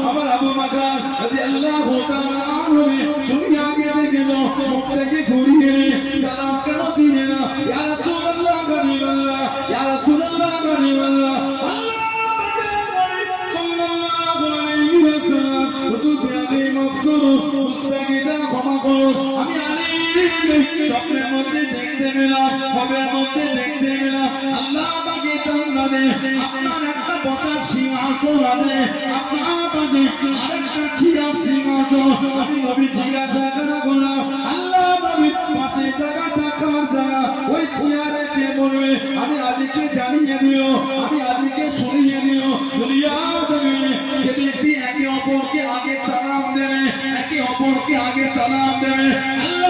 আমার আবু মাকার সালাম স্বপ্নের মধ্যে দেখতে পেলাম খবের মধ্যে দেখতে পেলাম আল্লাহ আমাকে জান্নাতে আপনার একটা বসার সিংহাসন আছে। আপনার পাশে আরেকটা চেয়ার সিংহাসন। আমি নবী জিজ্ঞাসা করা করলাম আল্লাহ নবী পাশে জায়গাটা কার জায়গা? ওই চেয়ারে কে বলবে? আমি আলীকে জানিয়ে দিও, আমি আলীকে শুনিয়ে দিও। দুনিয়া দেবে যে ব্যক্তি একে অপরকে আগে সালাম দেবে, একে অপরকে আগে সালাম দেবে। আল্লাহ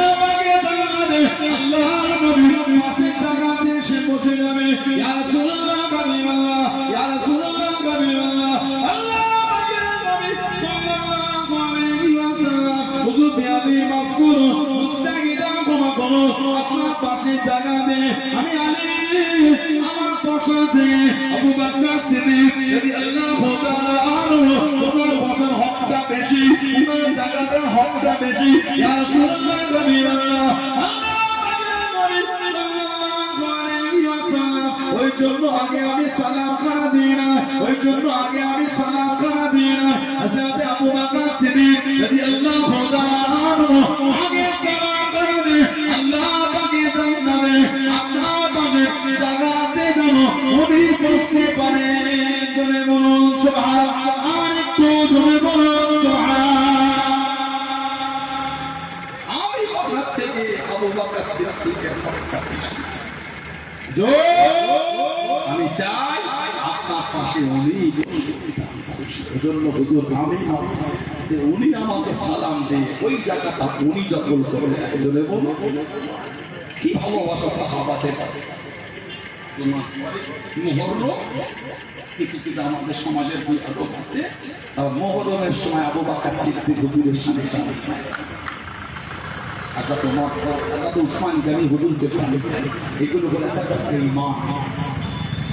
জানাবে নবী পাশে জায়গাতে সে বসে যাবে ইয়া রাসূলুল্লাহ কালিমাল্লাহ ইয়া রাসূলুল্লাহ কালিমাল্লাহ আল্লাহ আমাকে নবী সাল্লাল্লাহু আলাইহি ওয়াসাল্লাম হুজুর বিয়াদি মাফ করুন মুস্তাগিদা ক্ষমা করুন আপনার পাশে জায়গা আমি আলী আমার পাশে থেকে আবু বকর সিদ্দিক রাদিয়াল্লাহু তাআলা আনহু তোমার বসার হকটা বেশি তোমার জায়গাটার হকটা বেশি ইয়া রাসূলুল্লাহ কালিমাল্লাহ ওই জন্য আগে আমি সালাম খানা দিই না, ওই জন্য আগে আমি সালাম খানা দিই না। হযরত আবু বকর সিদ্দিক রাদিয়াল্লাহু আনহু, আগে সালাম খানা দেয়, আল্লাহ পাকে জানাবে আপনার পাশে জায়গাতে যেন উনি বসতে পারে জনে বলুন সুবহান আর একটু জনে বলুন সুবহান আমি বাসার থেকে আবু বকর সিদ্দিকের হকটা বেশি। আমি চাই আপনার পাশে উনি এজন্য হুজুর আমি উনি আমাকে সালাম দিয়ে ওই জায়গাটা উনি দখল করলে এজন্য বলো কি ভালোবাসা সাহাবাদের? কিছু কিছু আমাদের সমাজের এগুলো বলে ইমান